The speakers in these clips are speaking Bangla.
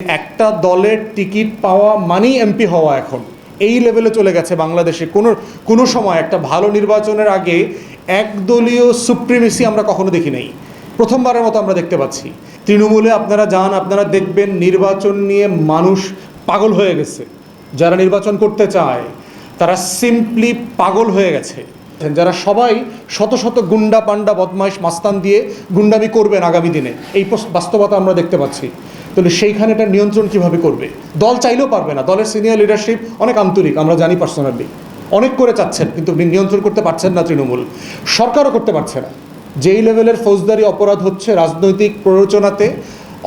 একটা দলের টিকিট পাওয়া মানেই এমপি হওয়া এখন। এই লেভেলে চলে গেছে বাংলাদেশে। কোনো কোনো সময় একটা ভালো নির্বাচনের আগে একদলীয় সুপ্রিমেসি আমরা কখনো দেখি নাই। প্রথমবারের মতো আমরা দেখতে পাচ্ছি। তৃণমূলে আপনারা যান, আপনারা দেখবেন নির্বাচন নিয়ে মানুষ পাগল হয়ে গেছে। যারা নির্বাচন করতে চায়, তারা সিম্পলি পাগল হয়ে গেছে। যারা সবাই শত শত গুন্ডা পান্ডা বদমাইশ মাস্তান দিয়ে গুন্ডামি করবেন আগামী দিনে। এই বাস্তবতা আমরা দেখতে পাচ্ছি। তাহলে সেইখানে এটা নিয়ন্ত্রণ কীভাবে করবে? দল চাইলেও পারবে না। দলের সিনিয়র লিডারশিপ অনেক আন্তরিক, আমরা জানি পার্সোনালি অনেক করে চাচ্ছেন, কিন্তু নিয়ন্ত্রণ করতে পারছেন না তৃণমূল। সরকারও করতে পারছে না। যেই লেভেলের ফৌজদারি অপরাধ হচ্ছে রাজনৈতিক প্ররোচনাতে,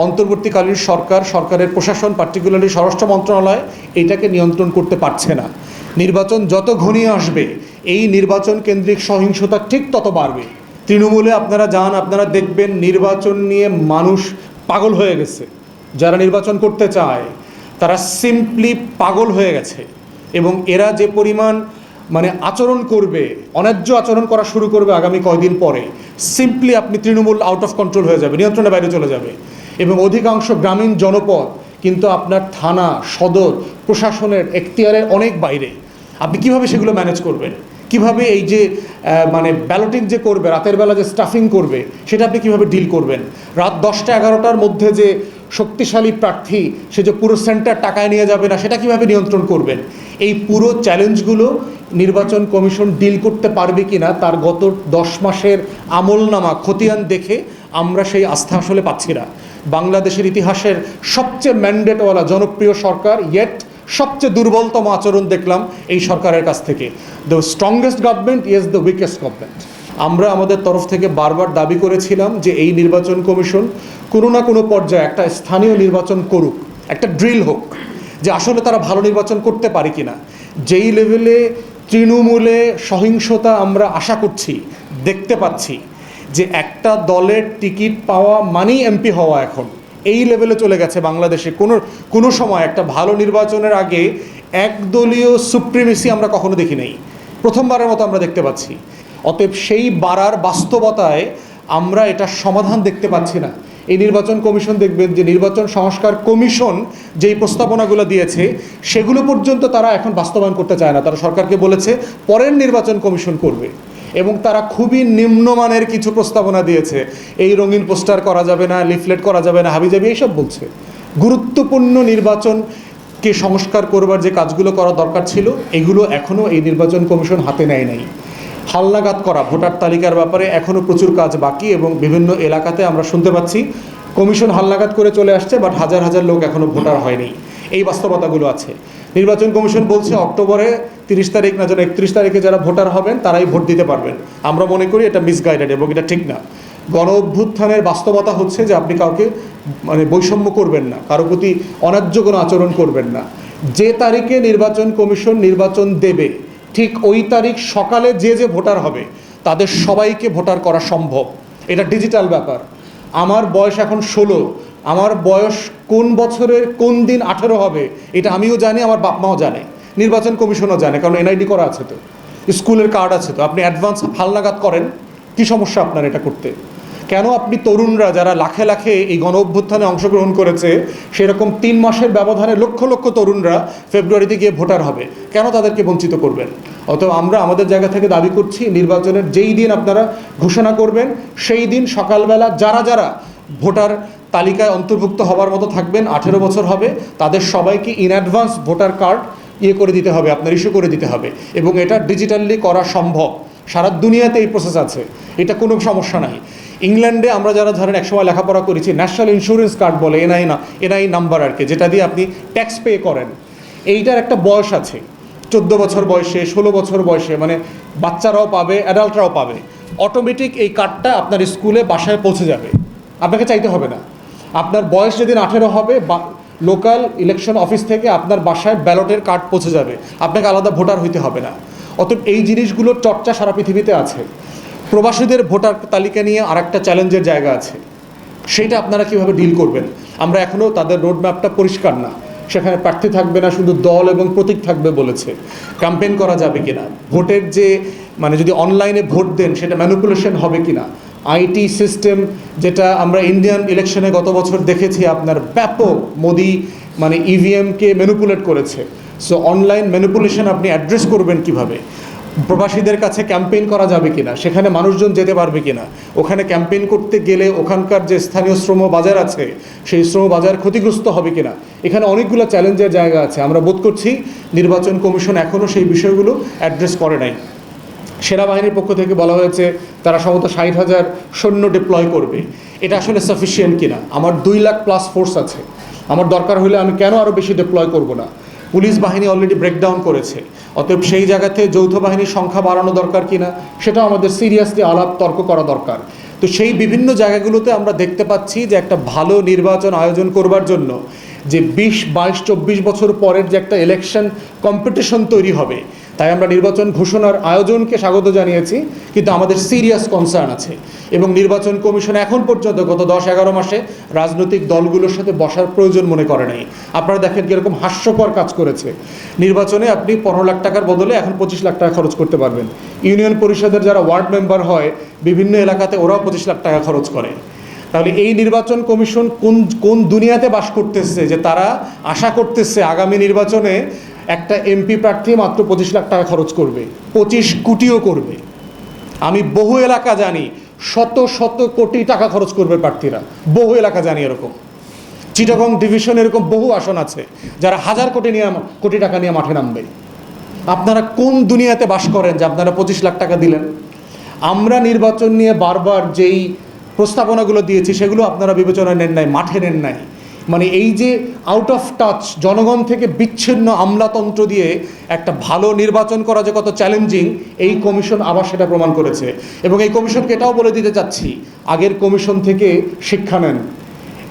অন্তর্বর্তীকালীন সরকার, সরকারের প্রশাসন পার্টিকুলারলি স্বরাষ্ট্র মন্ত্রণালয়, এটাকে নিয়ন্ত্রণ করতে পারছে না। নির্বাচন যত ঘনিয়ে আসবে, এই নির্বাচন কেন্দ্রিক সহিংসতা ঠিক তত বাড়বে। তৃণমূলে আপনারা যান, আপনারা দেখবেন নির্বাচন নিয়ে মানুষ পাগল হয়ে গেছে। যারা নির্বাচন করতে চায়, তারা সিম্পলি পাগল হয়ে গেছে। এবং এরা যে পরিমাণ মানে আচরণ করবে, অন্যায্য আচরণ করা শুরু করবে আগামী কয়দিন পরে সিম্পলি আপনি তৃণমূল আউট অফ কন্ট্রোল হয়ে যাবে, নিয়ন্ত্রণের বাইরে চলে যাবে। এবং অধিকাংশ গ্রামীণ জনপদ কিন্তু আপনার থানা, সদর, প্রশাসনের এখতিয়ারের অনেক বাইরে। আপনি কীভাবে সেগুলো ম্যানেজ করবেন? কীভাবে এই যে মানে ব্যালটিং যে করবে, রাতের বেলা যে স্টাফিং করবে, সেটা আপনি কীভাবে ডিল করবেন? রাত দশটা এগারোটার মধ্যে যে শক্তিশালী প্রার্থী, সে যে পুরো সেন্টার টাকায় নিয়ে যাবে না, সেটা কীভাবে নিয়ন্ত্রণ করবেন এই পুরো চ্যালেঞ্জগুলো নির্বাচন কমিশন ডিল করতে পারবে কি না তার গত দশ মাসের আমলনামা, খতিয়ান দেখে আমরা সেই আস্থা আসলে পাচ্ছি না। বাংলাদেশের ইতিহাসের সবচেয়ে ম্যান্ডেটওয়ালা জনপ্রিয় সরকার ইয়েট সবচেয়ে দুর্বলতম আচরণ দেখলাম এই সরকারের কাছ থেকে। The strongest government yes the weakest government আমরা আমাদের তরফ থেকে বারবার দাবি করেছিলাম যে এই নির্বাচন কমিশন কোনো না কোনো পর্যায়ে একটা স্থানীয় নির্বাচন করুক, একটা ড্রিল হোক, যে আসলে তারা ভালো নির্বাচন করতে পারে কিনা। যেই লেভেলে তৃণমূলে সহিংসতা আমরা আশা করছি, দেখতে পাচ্ছি যে একটা দলের টিকিট পাওয়া মানেই এমপি হওয়া এখন। এই লেভেলে চলে গেছে বাংলাদেশে। কোনো কোনো সময় একটা ভালো নির্বাচনের আগে একদলীয় সুপ্রিমেসি আমরা কখনো দেখি নাই। প্রথমবারের মতো আমরা দেখতে পাচ্ছি। অতএব সেই বাড়ার বাস্তবতায় আমরা এটা সমাধান দেখতে পাচ্ছি না। এই নির্বাচন কমিশন দেখবেন যে নির্বাচন সংস্কার কমিশন যেই প্রস্তাবনাগুলো দিয়েছে, সেগুলো পর্যন্ত তারা এখন বাস্তবায়ন করতে চায় না। তারা সরকারকে বলেছে, পরের নির্বাচন কমিশন করবে। এবং তারা খুবই নিম্নমানের কিছু প্রস্তাবনা দিয়েছে। এই রঙিন পোস্টার করা যাবে না, লিফলেট করা যাবে না, হাবিজাবি এইসব বলছে। গুরুত্বপূর্ণ নির্বাচনকে সংস্কার করবার যে কাজগুলো করা দরকার ছিল, এগুলো এখনও এই নির্বাচন কমিশন হাতে নেয় নাই। হালনাগাদ করা ভোটার তালিকার ব্যাপারে এখনও প্রচুর কাজ বাকি এবং বিভিন্ন এলাকাতে আমরা শুনতে পাচ্ছি কমিশন হালনাগাদ করে চলে আসছে, বাট হাজার হাজার লোক এখনও ভোটার হয়নি। এই বাস্তবতাগুলো আছে। নির্বাচন কমিশন বলছে, অক্টোবরে তিরিশ তারিখ না যেন একত্রিশ তারিখে যারা ভোটার হবেন, তারাই ভোট দিতে পারবেন। আমরা মনে করি এটা মিসগাইডেড এবং এটা ঠিক না। গণ অভ্যুত্থানের বাস্তবতা হচ্ছে যে আপনি কাউকে মানে বৈষম্য করবেন না, কারও প্রতি অন্যায্য কোনো আচরণ করবেন না। যে তারিখে নির্বাচন কমিশন নির্বাচন দেবে ঠিক ওই তারিখ সকালে যে যে ভোটার হবে, তাদের সবাইকে ভোটার করা সম্ভব। এটা ডিজিটাল ব্যাপার। আমার বয়স এখন ষোলো। আমার বয়স কোন বছরের কোন দিন আঠেরো হবে, এটা আমিও জানি, আমার বাপ মাও জানে। নির্বাচন কমিশনও জানে, কারণ এনআইডি করা আছে তো। স্কুলের কার্ড আছে তো। আপনি অ্যাডভান্স হালনাগাদ করেন, কি সমস্যা আপনার এটা করতে? কেন আপনি তরুণরা যারা লাখে লাখে এই গণ অভ্যুত্থানে অংশগ্রহণ করেছে, সেরকম তিন মাসের ব্যবধানে লক্ষ লক্ষ তরুণরা ফেব্রুয়ারিতে গিয়ে ভোটার হবে, কেন তাদেরকে বঞ্চিত করবেন? অতএব আমরা আমাদের জায়গা থেকে দাবি করছি, নির্বাচনের যেই দিন আপনারা ঘোষণা করবেন, সেই দিন সকালবেলা যারা যারা ভোটার তালিকায় অন্তর্ভুক্ত হবার মতো থাকবেন, আঠেরো বছর হবে, তাদের সবাইকে ইন অ্যাডভান্স ভোটার কার্ড ইয়ে করে দিতে হবে, আপনার ইস্যু করে দিতে হবে, এবং এটা ডিজিটালি করা সম্ভব। সারা দুনিয়াতে এই প্রসেস আছে। এটা কোনো সমস্যা নাই। ইংল্যান্ডে আমরা যারা ধরেন একসময় লেখাপড়া করেছি ন্যাশনাল ইন্স্যুরেন্স কার্ড বলে এনআই না এনআই নাম্বার আর কি, যেটা দিয়ে আপনি ট্যাক্স পে করেন। এইটার একটা বয়স আছে। চোদ্দ বছর বয়সে, ষোলো বছর বয়সে মানে বাচ্চারাও পাবে অ্যাডাল্টরাও পাবে। অটোমেটিক এই কার্ডটা আপনার স্কুলে বাসায় পৌঁছে যাবে। আপনাকে চাইতে হবে না। আপনার বয়স যেদিন আঠেরো হবে, বা লোকাল ইলেকশন অফিস থেকে আপনার বাসায় ব্যালটের কার্ড পৌঁছে যাবে। আপনাকে আলাদা ভোটার হইতে হবে না। অতএব এই জিনিসগুলোর চর্চা সারা পৃথিবীতে আছে। প্রবাসীদের ভোটার তালিকা নিয়ে আরেকটা চ্যালেঞ্জের জায়গা আছে। সেটা আপনারা কীভাবে ডিল করবেন? আমরা এখনও তাদের রোডম্যাপটা পরিষ্কার না। সেখানে প্রার্থী থাকবে না, শুধু দল এবং প্রতীক থাকবে বলেছে। ক্যাম্পেইন করা যাবে কিনা? ভোটের যে মানে যদি অনলাইনে ভোট দেন, সেটা ম্যানুপুলেশন হবে কিনা? আইটি সিস্টেম যেটা আমরা ইন্ডিয়ান ইলেকশনে গত বছর দেখেছি, আপনার ব্যাপক মোদি মানে ইভিএমকে ম্যানুপুলেট করেছে। সো অনলাইন ম্যানুপুলেশন আপনি অ্যাড্রেস করবেন কীভাবে? প্রবাসীদের কাছে ক্যাম্পেইন করা যাবে কিনা, সেখানে মানুষজন যেতে পারবে কিনা, ওখানে ক্যাম্পেইন করতে গেলে ওখানকার যে স্থানীয় শ্রম বাজার আছে, সেই শ্রম বাজার ক্ষতিগ্রস্ত হবে কিনা, এখানে অনেকগুলো চ্যালেঞ্জের জায়গা আছে, আমরা বোধ করছি নির্বাচন কমিশন এখনও সেই বিষয়গুলো অ্যাড্রেস করে নাই। সেনাবাহিনীর পক্ষ থেকে বলা হয়েছে তারা সম্ভবত ষাট হাজার সৈন্য ডিপ্লয় করবে। এটা আসলে সাফিসিয়েন্ট কিনা? আমার দুই লাখ প্লাস ফোর্স আছে। আমার দরকার হলে আমি কেন আরও বেশি ডিপ্লয় করব না? পুলিশ বাহিনী অলরেডি ব্রেকডাউন করেছে। অতএব সেই জায়গাতে যৌথ বাহিনীর সংখ্যা বাড়ানো দরকার কিনা, সেটাও আমাদের সিরিয়াসলি আলাপ, তর্ক করা দরকার। তো সেই বিভিন্ন জায়গাগুলোতে আমরা দেখতে পাচ্ছি যে একটা ভালো নির্বাচন আয়োজন করবার জন্য যে বিশ, বাইশ, চব্বিশ বছর পরের যে একটা ইলেকশন কম্পিটিশন তৈরি হবে তাই আমরা নির্বাচন ঘোষণার আয়োজনকে স্বাগত জানিয়েছি, কিন্তু আমাদের সিরিয়াস কনসার্ন আছে। এবং নির্বাচন কমিশন এখন পর্যন্ত গত দশ এগারো মাসে রাজনৈতিক দলগুলোর সাথে বসার প্রয়োজন মনে করে নাই। আপনারা দেখেন কীরকম হাস্যকর কাজ করেছে। নির্বাচনে আপনি পনেরো লাখ টাকার বদলে এখন পঁচিশ লাখ টাকা খরচ করতে পারবেন। ইউনিয়ন পরিষদের যারা ওয়ার্ড মেম্বার হয়, বিভিন্ন এলাকাতে ওরাও পঁচিশ লাখ টাকা খরচ করে। তাহলে এই নির্বাচন কমিশন কোন কোন দুনিয়াতে বাস করতেছে যে তারা আশা করতেছে আগামী নির্বাচনে একটা এমপি প্রার্থী মাত্র পঁচিশ লাখ টাকা খরচ করবে, পঁচিশ কোটিও করবে। আমি বহু এলাকা জানি, শত শত কোটি টাকা খরচ করবে প্রার্থীরা। বহু এলাকা জানি এরকম। চিটাগং ডিভিশন এরকম বহু আসন আছে, যারা হাজার কোটি নিয়ে কোটি টাকা নিয়ে মাঠে নামবে। আপনারা কোন দুনিয়াতে বাস করেন যে আপনারা পঁচিশ লাখ টাকা দিলেন? আমরা নির্বাচন নিয়ে বারবার যেই প্রস্তাবনাগুলো দিয়েছি, সেগুলো আপনারা বিবেচনায় নেন নাই, মাঠে নেন নাই। মানে এই যে আউট অফ টাচ জনগণ থেকে বিচ্ছিন্ন আমলাতন্ত্র দিয়ে একটা ভালো নির্বাচন করা যে কত চ্যালেঞ্জিং এই কমিশন আবার সেটা প্রমাণ করেছে। এবং এই কমিশনকে এটাও বলে দিতে চাচ্ছি, আগের কমিশন থেকে শিক্ষা নেন।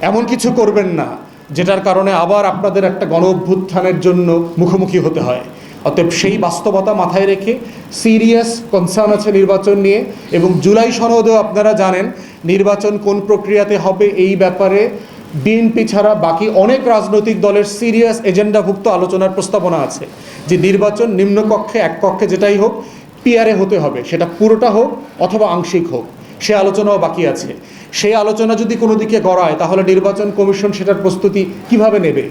এমন কিছু করবেন না, যেটার কারণে আবার আপনাদের একটা গণ অভ্যুত্থানের জন্য মুখোমুখি হতে হয়। অতএব সেই বাস্তবতা মাথায় রেখে সিরিয়াস কনসার্ন আছে নির্বাচন নিয়ে, এবং জুলাই সনদেও আপনারা জানেন, নির্বাচন কোন প্রক্রিয়াতে হবে এই ব্যাপারে বিএনপি ছাড়া বাকি অনেক রাজনৈতিক দলের সিরিয়াস এজেন্ডাভুক্ত আলোচনার প্রস্তাবনা আছে যে নির্বাচন নিম্নকক্ষে এক কক্ষে যেটাই হোক পিয়ারে হতে হবে। সেটা পুরোটা হোক অথবা আংশিক হোক। সে আলোচনাও বাকি আছে। সেই আলোচনা যদি কোনো দিকে গড়ায়, তাহলে নির্বাচন কমিশন সেটার প্রস্তুতি কীভাবে নেবে?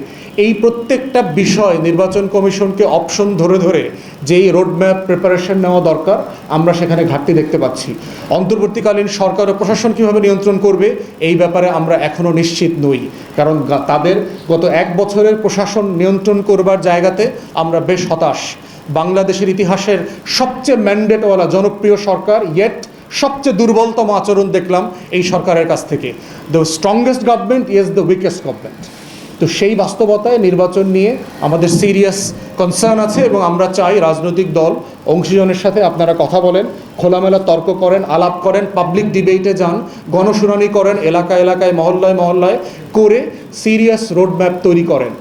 এই প্রত্যেকটা বিষয় নির্বাচন কমিশনকে অপশন ধরে ধরে যেই রোডম্যাপ প্রিপারেশন নেওয়া দরকার, আমরা সেখানে ঘাটতি দেখতে পাচ্ছি। অন্তর্বর্তীকালীন সরকার ও প্রশাসন কীভাবে নিয়ন্ত্রণ করবে, এই ব্যাপারে আমরা এখনও নিশ্চিত নই। কারণ তাদের গত এক বছরের প্রশাসন নিয়ন্ত্রণ করবার জায়গাতে আমরা বেশ হতাশ। বাংলাদেশের ইতিহাসের সবচেয়ে ম্যান্ডেটওয়ালা জনপ্রিয় সরকার ইয়েট সবচেয়ে দুর্বলতম আচরণ দেখলাম এই সরকারের কাছ থেকে। The strongest government is the weakest government তো সেই বাস্তবতায় নির্বাচন নিয়ে আমাদের সিরিয়াস কনসার্ন আছে এবং আমরা চাই রাজনৈতিক দল, অংশীজনের সাথে আপনারা কথা বলেন, খোলামেলা তর্ক করেন, আলাপ করেন পাবলিক ডিবেটে যান, গণশুনানি করেন এলাকা এলাকায়, মহল্লায় মহল্লায় করে সিরিয়াস রোডম্যাপ তৈরি করেন।